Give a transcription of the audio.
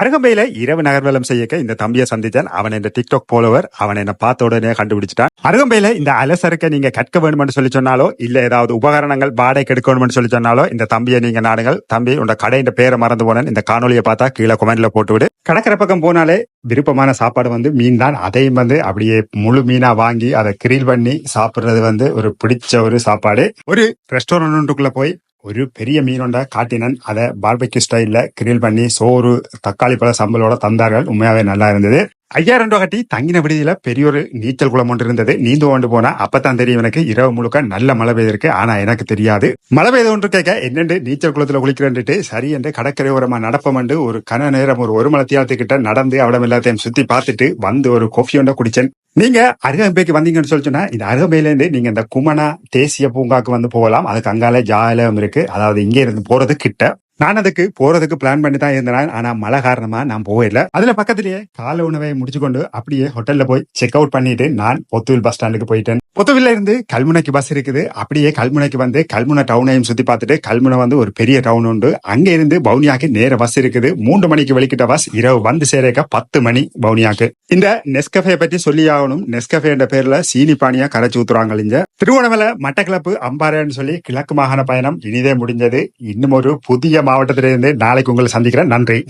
அருகம்பையில இரவு நகர்வலம் செய்யக்க இந்த தம்பியை சந்தித்தான். அவன் இந்த டிக்டாக் போலவர் அவன் என்ன பார்த்த உடனே கண்டுபிடிச்சிட்டான். அருகம்பையில இந்த அலசருக்க நீங்க கற்க வேணும்னு சொல்லி சொன்னாலோ இல்ல ஏதாவது உபகரணங்கள் வாடகை எடுக்கணும்னு சொல்லி சொன்னாலோ இந்த தம்பியை நீங்க நாடுங்கள். தம்பி உங்க கடையின் பேரை மறந்து போனேன். இந்த காணொலியை பார்த்தா கீழே கொமெண்ட்ல போட்டு விடு. கடற்கரை பக்கம் போனாலே விருப்பமான சாப்பாடு வந்து மீன் தான். அதையும் வந்து அப்படியே முழு மீனா வாங்கி அதை கிரில் பண்ணி சாப்பிடுறது வந்து ஒரு பிடிச்ச ஒரு சாப்பாடு. ஒரு ரெஸ்டாரண்ட்டுக்குள்ள போய் ஒரு பெரிய மீனொண்ட காட்டினன். அதை பார்பெக்யூ ஸ்டைலில் கிரில் பண்ணி சோறு தக்காளி பழ சம்பளோட தந்தார்கள். உண்மையாவே நல்லா இருந்தது. ஐயாயிரம் ரூபாய் கட்டி தங்கின விடுதியில பெரிய ஒரு நீச்சல் குளம் ஒன்று இருந்தது. நீந்து கொண்டு போனா அப்பதான் தெரியும் எனக்கு. இரவு முழுக்க நல்ல மழை பெய்திருக்கு. ஆனா எனக்கு தெரியாது. மழை பெய்த ஒன்று கேட்க என்னண்டு நீச்சல் குளத்துல குளிக்கிறேன்ட்டு சரி என்று கடற்கரை ஓரமா நடப்பமண்டு ஒரு கன நேரம் ஒரு ஒரு மலத்தியாலத்துக்கிட்ட நடந்து அவ்வளவு எல்லாத்தையும் சுத்தி பார்த்துட்டு வந்து ஒரு கொஃபி ஒன்றை குடிச்சேன். நீங்க அருகம்பைக்கு வந்தீங்கன்னு சொல்லி சொன்னா இந்த அருகம்பையிலேருந்து நீங்க இந்த குமணா தேசிய பூங்காக்கு வந்து போகலாம். அதுக்கு அங்கால ஜாலம் இருக்கு. அதாவது இங்க இருந்து போறது கிட்ட நான் அதுக்கு போறதுக்கு பிளான் பண்ணி தான் இருந்தேன். ஆனா மழை காரணமா நான் போகல. அதுல பக்கத்திலேயே கால உணவை முடிச்சு கொண்டு அப்படியே ஹோட்டல்ல போய் செக் அவுட் பண்ணிட்டு நான் பொத்தூல் பஸ் ஸ்டாண்டுக்கு போயிட்டேன். பொத்துவில்ல இருந்து கல்முனைக்கு பஸ் இருக்குது. அப்படியே கல்முனைக்கு வந்து கல்முனை டவுனையும் சுத்தி பார்த்துட்டு கல்முனை வந்து ஒரு பெரிய டவுன் உண்டு. அங்க இருந்து பவுனியாக்கு நேர பஸ் இருக்குது. மூன்று மணிக்கு வெளிக்கிட்ட பஸ் இரவு வந்து சேரக்க பத்து மணி பவுனியாக்கு இந்த நெஸ்கஃபே பத்தி சொல்லி ஆகணும். நெஸ்கஃபே என்ற பேர்ல சீனி பானியா கரைச்சி ஊத்துறாங்க இங்க திருவண்ணாமலை மட்டக்களப்பு அம்பாறைன்னு சொல்லி கிழக்கு மாகாண பயணம் இனிதே முடிஞ்சது. இன்னும் ஒரு புதிய மாவட்டத்திலிருந்து நாளைக்கு உங்களை சந்திக்கிறேன். நன்றி.